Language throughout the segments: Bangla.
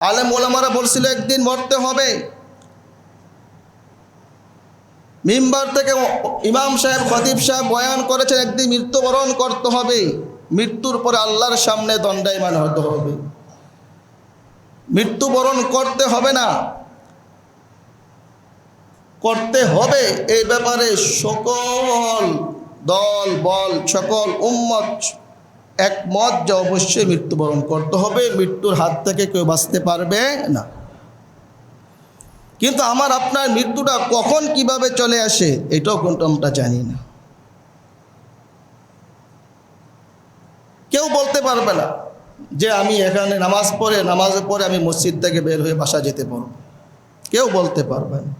আলেম ওলামারা বলছিল, একদিন মরতে হবে। মিম্বার থেকে ইমাম সাহেব, খতিব সাহেব বয়ান করেছেন, একদিন মৃত্যুবরণ করতে হবে। মৃত্যুর পরে আল্লাহর সামনে দণ্ডায়মান হতে হবে। মৃত্যুবরণ করতে হবে না। করতে হবে এই ব্যাপারে সকল দল, বল, সকল উম্মত একমত যে অবশ্যই মৃত্যুবরণ করতে হবে, মৃত্যুর হাত থেকে কেউ বাঁচতে পারবে না। কিন্তু আমার আপনার মৃত্যুটা কখন কীভাবে চলে আসে, এটাও কিন্তু আমরা জানি না। কেউ বলতে পারবে না যে আমি এখানে নামাজ পড়ে নামাজের পরে আমি মসজিদ থেকে বের হয়ে বাসা যেতে পারব। কেউ বলতে পারবে না।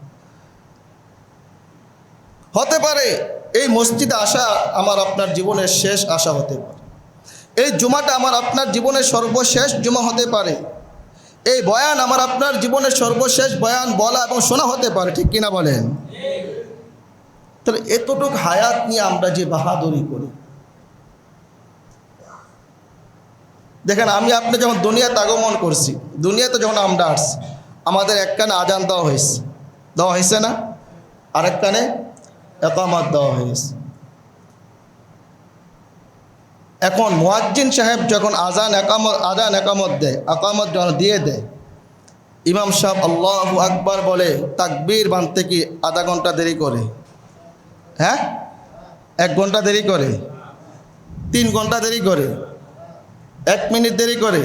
হতে পারে এই মসজিদে আসা আমার আপনার জীবনের শেষ আশা হতে পারে। এই জুমাটা আমার আপনার জীবনের সর্বশেষ জুমা হতে পারে। এই বয়ান আমার আপনার জীবনের সর্বশেষ বয়ান বলা এবং শোনা হতে পারে, ঠিক কিনা বলেন? তাহলে এতটুক হায়াত নিয়ে আমরা যে বাহাদুরি করি। দেখেন, আমি আপনি যখন দুনিয়াতে আগমন করছি, দুনিয়াতে যখন আমরা আসছি, আমাদের এক কানে আজান দেওয়া হয়েছে। দেওয়া হয়েছে না? আরেক কানে একামাত দেওয়া হয়েছে। এখন মুয়াজ্জিন সাহেব যখন আজান একামত আজান একামত দেয়, একামত যখন দিয়ে দেয়, ইমাম সাহেব আল্লাহ আকবার বলে, তাকবীর বাঁধতে কি আধা ঘণ্টা দেরি করে? হ্যাঁ? এক ঘণ্টা দেরি করে? তিন ঘণ্টা দেরি করে? এক মিনিট দেরি করে?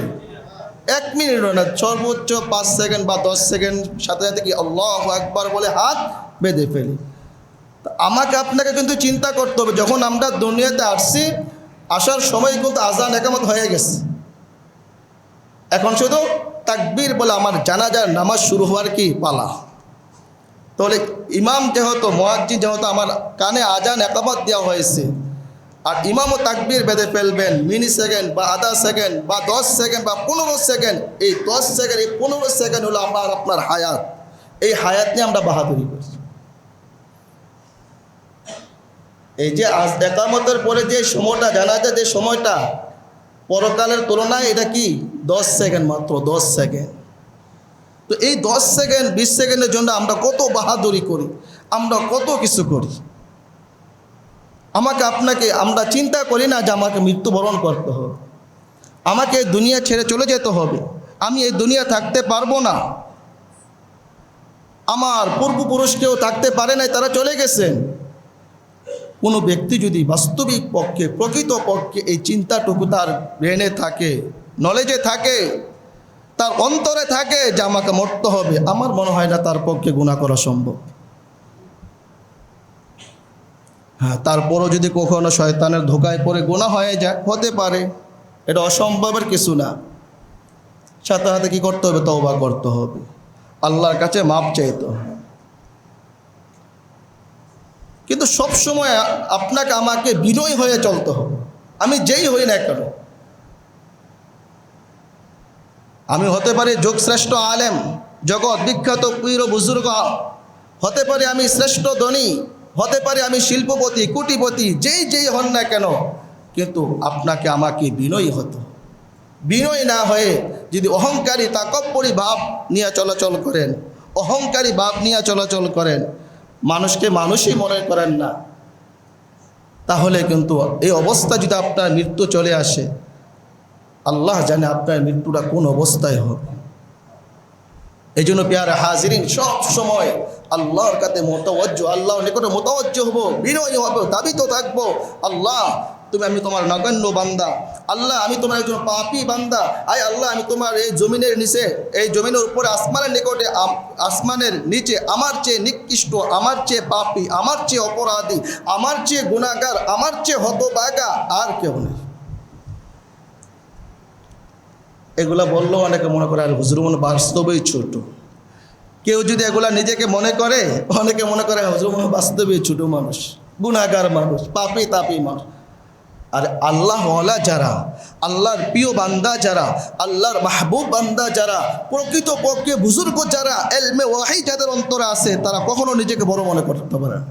এক মিনিট না, সর্বোচ্চ পাঁচ সেকেন্ড বা দশ সেকেন্ড, সাথে সাথে কি আল্লাহ একবার বলে হাত বেঁধে ফেলি। আমাকে আপনাকে কিন্তু চিন্তা করতে হবে, যখন আমরা দুনিয়াতে আসছি আসার সময় কিন্তু আজান একামত হয়ে গেছে। এখন শুধু তাকবীর বলে আমার জানাজার নামাজ শুরু হওয়ার কি পালা? তাহলে ইমাম যেহেতু মোয়াজ্জি যেহেতু আমার কানে আজান একামত দেওয়া হয়েছে, আর ইমামও তাকবীর বেঁধে ফেলবেন, মিনি সেকেন্ড বা আধা সেকেন্ড বা দশ সেকেন্ড বা পনেরো সেকেন্ড, এই দশ সেকেন্ড, এই পনেরো সেকেন্ড হলো আমার আপনার হায়াত। এই হায়াত নিয়ে আমরা বাহাদুরি করছি এই যে আজ একামতের পরে যে সময়টা, জানা যায় যে সময়টা পরকালের তুলনায় এটা কি? দশ সেকেন্ড মাত্র, দশ সেকেন্ড। তো এই দশ সেকেন্ড, বিশ সেকেন্ডের জন্য আমরা কত বাহাদুরি করি, আমরা কত কিছু করি। আমাকে আপনাকে, আমরা চিন্তা করি না যে আমাকে মৃত্যুবরণ করতে হবে। আমাকে দুনিয়া ছেড়ে চলে যেতে হবে। আমি এই দুনিয়া থাকতে পারব না। আমার পূর্বপুরুষ কেউ থাকতে পারে নাই, তারা চলে গেছেন। কোনো ব্যক্তি যদি বাস্তবিক পক্ষে, প্রকৃত পক্ষে এই চিন্তাটুকু তার ব্রেনে থাকে নলেজে থাকে, তার অন্তরে থাকে যে আমাকে মরতে হবে, আমার মনে হয় না তার পক্ষে গুণা করা সম্ভব। হ্যাঁ তারপরও যদি কখনো শয়তানের ধোকায় পড়ে গোনা হয়ে যায়, হতে পারে, এটা অসম্ভবের কিছু না। সাথে সাথে কী করতে হবে? তওবা করতে হবে। আল্লাহর কাছে মাপ চাইতে হবে। কিন্তু সব সময় আপনাকে আমাকে বিনয় হয়ে চলতে হবে। আমি যেই হই না কেন। আমি হতে পারি যোগশ্রেষ্ঠ আলেম, জগৎ বিখ্যাত পীর বুজুর্গ। হতে পারি আমি শ্রেষ্ঠ ধনী, হতে পারে আমি শিল্পপতি, কুটিপতি, যেই যেই হন না কেন, কিন্তু আপনাকে আমাকে বিনয়ী হতো বিনয় না হয়ে যদি অহংকারী তাকব্বরী ভাব নিয়ে চলাচল করেন, অহংকারী ভাব নিয়ে চলাচল করেন মানুষকে মানুষই মনে করেন না। তাহলে কিন্তু এই অবস্থা যদি আপনার মৃত্যু চলে আসে, আল্লাহ জানে আপনার মৃত্যুটা কোন অবস্থায় হবে এই জন্য পেয়ারা হাজিরিন, সব সময় আল্লাহর কাছে মতো আল্লাহ নিকটে মোতওয়াজ্জ হব, বিনয়ী হব তো থাকব। আল্লাহ তুমি আমি তোমার নগণ্য বান্দা। আল্লাহ, আমি তোমার একজন পাপি বান্দা। আয় আল্লাহ, আমি তোমার এই জমিনের নিচে, এই জমিনের উপরে আসমানের নিকটে আসমানের নিচে আমার চেয়ে নিকৃষ্ট, আমার চেয়ে পাপি, আমার চেয়ে অপরাধী, আমার চেয়ে গুণাগার আমার চেয়ে হতবাগা আর কেউ নেই। এগুলা বললেও অনেকে মনে করে, আর হুজুর মনে বাস্তবেই ছোট। কেউ যদি এগুলা নিজেকে মনে করে, অনেকে মনে করে, হুজুর মনে বাস্তবেই ছোট মানুষ গুণাগার মানুষ, পাপি, তাপি মানুষ। আর আল্লাহওয়ালা যারা, আল্লাহর প্রিয় বান্দা যারা, আল্লাহর মাহবুব বান্দা যারা, প্রকৃত পক্ষে বুজুর্গ যারা, এলমে ওয়াহি যাদের অন্তরে আছে, তারা কখনো নিজেকে বড় মনে করতে পারে না।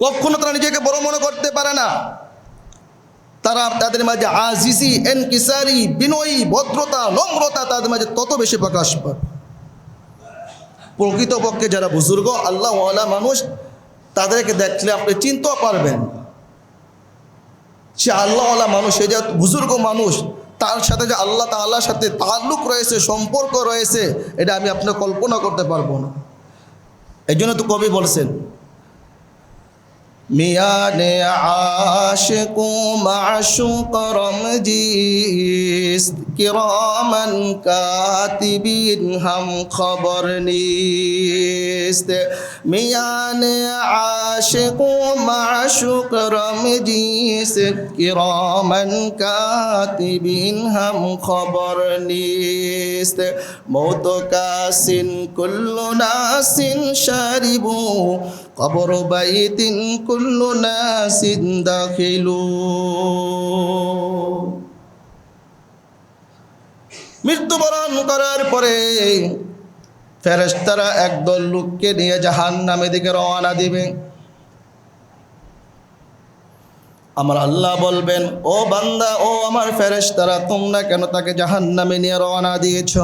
কখনো তারা নিজেকে বড় মনে করতে পারে না। তারা তাদের মাঝে আজিজি, এনকিসারি, বিনয়ী, ভদ্রতা, নম্রতা তাদের মাঝে তত বেশি প্রকাশ পায়। প্রকৃতপক্ষে যারা বুজুর্গ আল্লাহওয়ালা মানুষ তাদেরকে দেখলে আপনি চিনতেও পারবেন সে আল্লাহওয়ালা মানুষ সে যে বুজুর্গ মানুষ, তার সাথে যে আল্লাহ তাল্লাহর সাথে তাল্লুক রয়েছে, সম্পর্ক রয়েছে, এটা আমি আপনার কল্পনা করতে পারব না। এই জন্য তো কবি বলছেন মিয়ানে আশিক মাশুক রমজিস, কিরামান কাতিবিন হাম খবর নিস্ত মিয়ানে আশিক মাশুক রমজিস, কিরামান কাতিবিন হাম খবর নিস্ত মৌত কাসিন কুল্লু নাসিন শারিবু কবর বাইতিন কুল্লু নাসিন দাখিলু। মৃত্যুবরণ করার পরে ফেরেশতারা একদল লোককে নিয়ে জাহান নামে দিকে রওনা দিবে। আমার আল্লাহ বলবেন, ও বান্দা, ও আমার ফেরেশতারা, তোমরা কেন তাকে জাহান নামে নিয়ে রওনা দিয়েছ?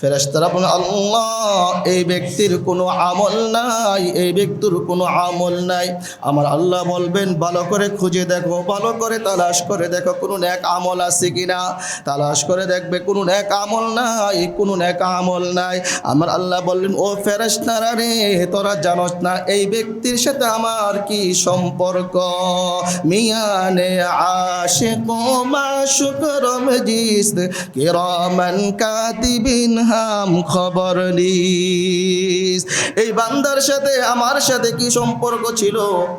ফেরেশতারা বলেন আল্লাহ, এই ব্যক্তির কোনো আমল নাই, এই ব্যক্তির কোনো আমল নাই। আমার আল্লাহ বলবেন, ভালো করে খুঁজে দেখো, ভালো করে তালাশ করে দেখো, কোনো এক আমল আছে কিনা তালাশ করে দেখবে, কোনো এক আমল নাই, কোনো এক আমল নাই। আমার আল্লাহ বললেন, ও ফেরেশতারা রে, তোরা জানোস না, এই ব্যক্তির সাথে আমার কি সম্পর্ক? মিয়ানে আশিক মাশুক রমজিস, কিরামান কাতিবিন হাম খবর নিস। এই বান্দার সাথে, আমার সাথে কি সম্পর্ক ছিল?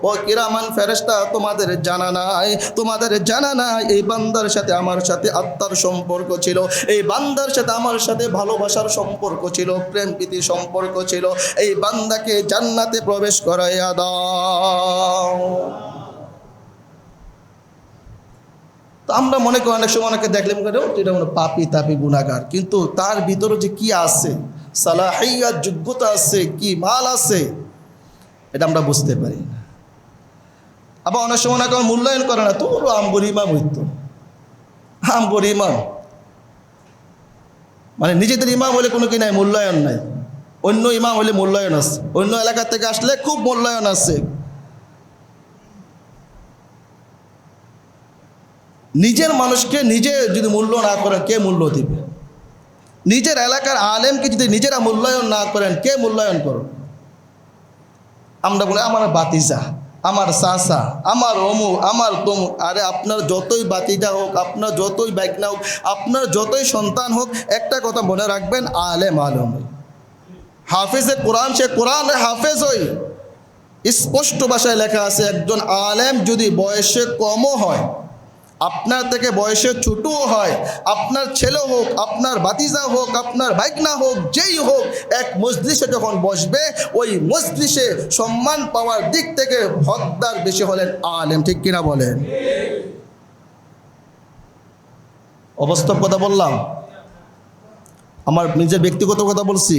ও কিরামান ফেরেশতা, তোমাদের জানা নাই। তোমাদের জানা নাই, এই বান্দার সাথে আমার সাথে আত্মার সম্পর্ক ছিল। এই বান্দার সাথে আমার সাথে ভালোবাসার সম্পর্ক ছিল, প্রেম প্রীতি সম্পর্ক ছিল। এই বান্দাকে জান্নাতে প্রবেশ করাইয়া দাও। তো আমরা মনে করি অনেক সময় অনেকে দেখলে মনে করি "ও, এটা মনে পাপি তাপি গুণাগার কিন্তু তার ভিতরে যে কি আছে? সালাহিয়া যোগ্যতা আছে কি? মাল আছে? এটা আমরা বুঝতে পারি না। আবার অনেক সময় অনেকে মূল্যায়ন করে না তোর আম্বর ইমাম হইতো আম্বর ইমাম মানে নিজেদের ইমাম হলে কোনো কি নাই? মূল্যায়ন নাই। অন্য ইমাম হলে মূল্যায়ন আছে। অন্য এলাকা থেকে আসলে খুব মূল্যায়ন আছে। নিজের মানুষকে নিজে যদি মূল্য না করেন, কে মূল্য দিবে? নিজের এলাকার আলেমকে যদি নিজেরা মূল্যায়ন না করেন, কে মূল্যায়ন করো আমরা বলে, আমার বাতিজা, আমার চাষা আমার অমু, আমার তমু। আরে আপনার যতই বাতিজা হোক, আপনার যতই বাইকনা হোক, আপনার যতই সন্তান হোক, একটা কথা মনে রাখবেন, আলেম আলম হাফেজে কোরআন, সে কোরআন হাফেজ হই। স্পষ্ট ভাষায় লেখা আছে, একজন আলেম যদি বয়সে কমও হয় আপনার থেকে বয়সে ছোটও হয়, আপনার ছেলে হোক, আপনার বাতিজা হোক, আপনার বাইকনা হোক, যেই হোক, এক মজলিসে যখন বসবে, ওই মজলিসে সম্মান পাওয়ার দিক থেকে হকদার বেশি হলেন আলেম, ঠিক কিনা বলেন? অবাস্তব কথা বললাম। আমার নিজের ব্যক্তিগত কথা বলছি।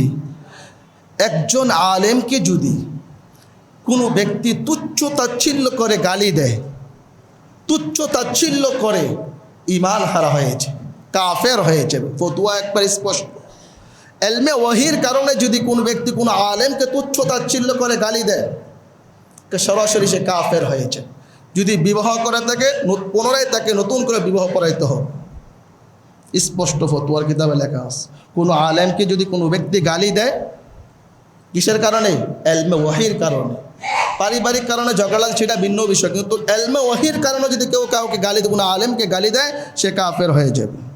একজন আলেমকে যদি কোনো ব্যক্তি তুচ্ছ তাচ্ছিল্য করে গালি দেয় তুচ্ছ তাচ্ছিল্য করে ইমান হারা হয়েছে, কাফের হয়েছে। ফতুয়া একবার স্পষ্ট। এলমে ওয়াহির কারণে যদি কোনো ব্যক্তি কোনো আলেমকে তুচ্ছ তাচ্ছিল্য করে গালি দেয় সরাসরি সে কাফের হয়েছে। যদি বিবাহ করে থাকে পুনরায় তাকে নতুন করে বিবাহ করাইতে হবে। স্পষ্ট ফতুয়ার কিতাবে লেখা আছে। কোনো আলেমকে যদি কোনো ব্যক্তি গালি দেয়, কিসের কারণে? এলমে ওয়াহির কারণে। পারিবারিক কারণে ঝগড়া সেটা ভিন্ন বিষয়। কিন্তু এলমে ওহির কারণে যদি কেউ কাউকে গালি দেবো না আলেমকে গালি দেয়, সে কাফের হয়ে যাবে।